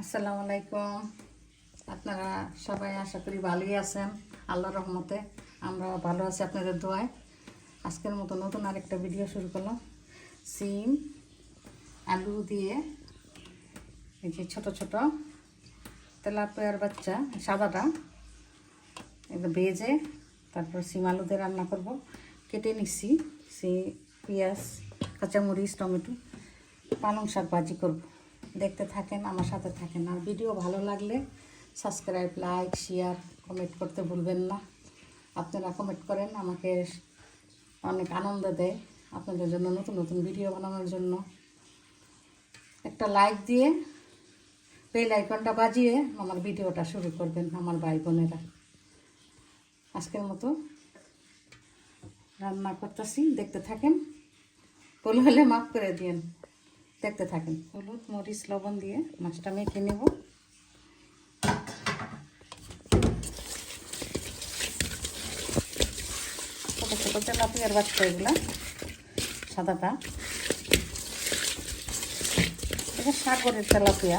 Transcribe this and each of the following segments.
আসসালামু আলাইকুম। আপনারা সবাই আশা করি ভালোই আছেন, আল্লাহর রহমতে। আমরা ভালো আছি আপনাদের দোয়ায়। আজকের মতো নতুন আরেকটা ভিডিও শুরু করলাম। সিম, আলু দিয়ে এই যে ছোটো ছোটো তেলাপিয়ার বাচ্চা, সাদাটা, এটা ভেজে তারপর সিম আলু দিয়ে রান্না করব। কেটে নিচ্ছি সি পেঁয়াজ, কাঁচামরিচ, টমেটো, পালং শাক ভাজি করব। দেখতে থাকেন, আমার সাথে থাকেন। আর ভিডিও ভালো লাগলে সাবস্ক্রাইব লাইক শেয়ার কমেন্ট করতে ভুলবেন না। আপনারা কমেন্ট করেন, আমাকে অনেক আনন্দ দেয় আপনাদের জন্য নতুন নতুন ভিডিও বানানোর জন্য। একটা লাইক দিয়ে বেল আইকনটা বাজিয়ে আমার ভিডিওটা শুরু করবেন, আমার ভাই বোনেরা। আজকের মতো রান্না করতেছি, দেখতে থাকেন। ভুল হলে মাফ করে দিয়েন। দেখতে থাকেন। হলুদ, মরিচ, লবণ দিয়ে মাছটা মেখে নেব। ছোটো ছোটো তেলাপিয়ার বাচ্চা সাদাটা। সাগরের তেলাপিয়া।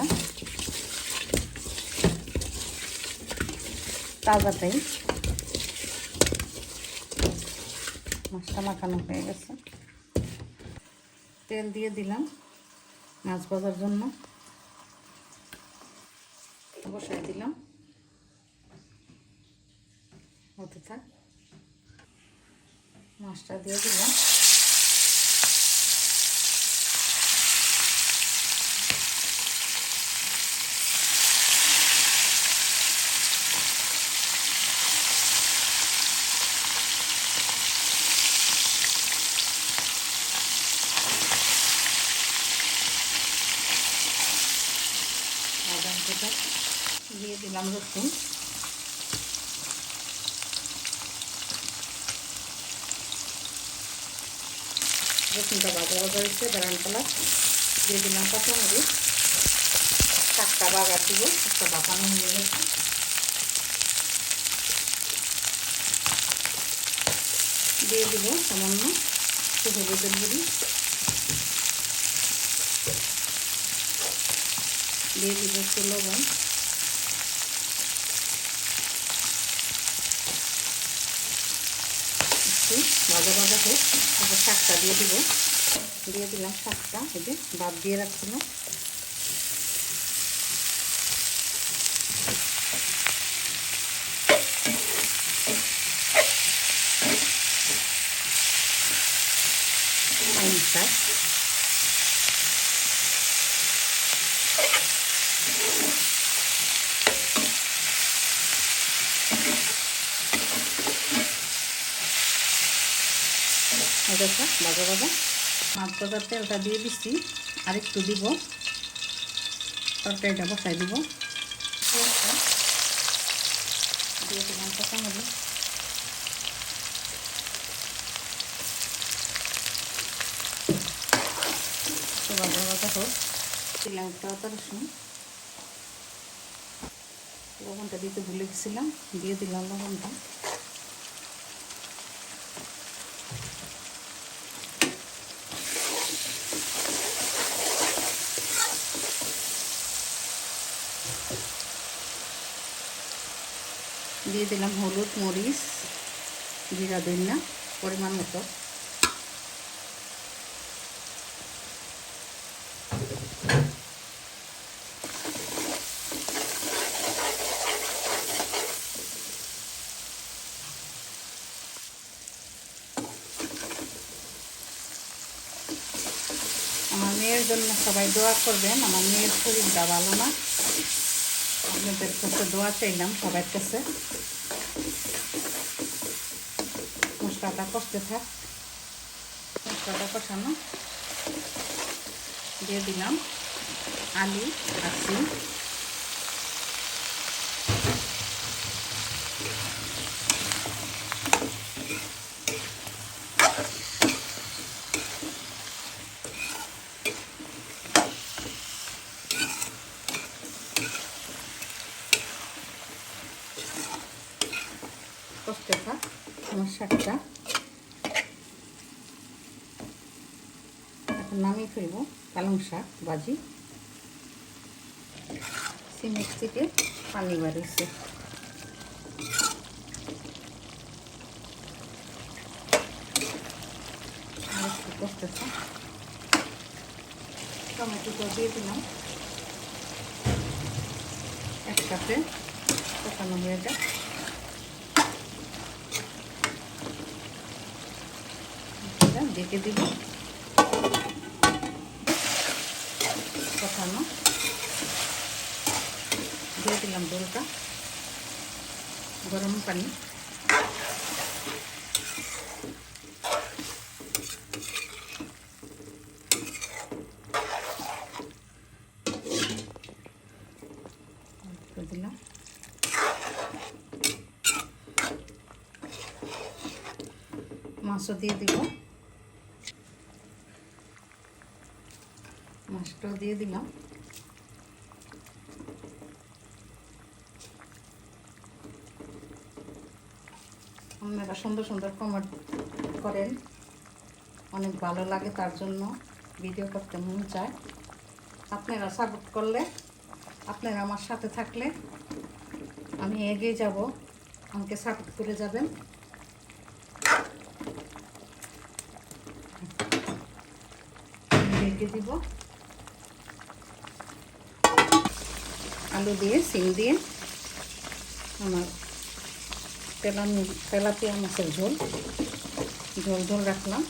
মাছটা মাখানো হয়ে গেছে। তেল দিয়ে দিলাম। মাছ ভাজার জন্য। বসাই দিলাম। হতে থাক। মাছটা দিয়ে দিলাম। থেকে দিয়ে দিলাম রসুন। রসুনটা ভাজা ভাজা হয়েছে, বেড়ান কালার দিয়ে দিলাম কাঁচামরিচ। শাকটা বাগার দিব শাকটা বাঁকানো হয়ে গেছে। দিয়ে দিব সামান্য হলুদের গুঁড়ি। দিয়ে দিব একটু লবণ। একটু ভাজা ভাজা হোক, তারপর শাকটা দিয়ে দিব। দিয়ে দিলাম শাকটা, এই যে বাদ দিয়ে রাখছিলাম শাক। দেখো বাজা বাজা মাছ ভাজার তেলটা দিয়ে দিচ্ছি আর একটু দিব। তরকারিটা বসাই দিব। দিয়ে দিলাম কাঁচামরিচ। বাজা বাজা হোক। দিলাম একটা লবণটা দিতে ভুলে গেছিলাম, দিয়ে দিলাম লবণটা। দিয়ে দিলাম হলুদ, মরিচ, জিরা না পরিমাণ মতো। আমার মেয়ের জন্য সবাই দোয়া করবেন, আমার মেয়ের শরীরটা ভালো না। আপনাদের কাছে দোয়া চাইলাম, সবার কাছে। মশলাটা কষতে থাক। মশলাটা কষানো। দিয়ে দিলাম আলু আর সিম কষতে থাক আমার শাকটা। এখন নামিয়ে ফেলব পালং শাক ভাজি সিমের থেকে পানি বাড়িয়েছে করতেছে টমেটোটা দিয়ে দিলাম। এক কাপে পকানো হয়ে যায় ডেকে দিব। কষানো দিয়ে দিলাম ডোলটা গরম পানি। মাছও দিয়ে দিব। মাছটাও দিয়ে দিলাম। আপনারা সুন্দর সুন্দর কমেন্ট করেন। অনেক ভালো লাগে তার জন্য। ভিডিও করতে মন চায়। আপনারা সাপোর্ট করলে, আপনারা আমার সাথে থাকলে আমি এগিয়ে যাব। আমাকে সাপোর্ট করে যাবেন। রেখে দিব। আলু দিয়ে সিম দিয়ে আমার তেলানি, তেলাপিয়া মাছের ঝোল। ঝোল ঝোল রাখলাম।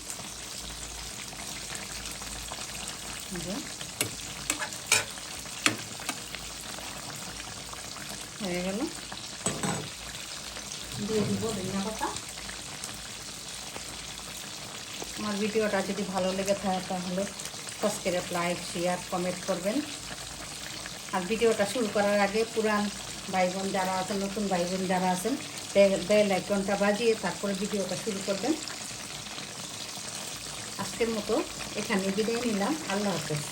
হয়ে গেল। দিয়ে দিব ধনিয়া পাতা। আমার ভিডিওটা যদি ভালো লেগে থাকে তাহলে সাবস্ক্রাইব লাইক শেয়ার কমেন্ট করবেন। আর ভিডিওটা শুরু করার আগে পুরান ভাই বোন যারা আছেন, নতুন ভাই বোন যারা আছেন, বেল আইকনটা বাজিয়ে তারপরে ভিডিওটা শুরু করবেন। আজকের মতো এখানে বিদায় নিলাম। আল্লাহ হাফেজ।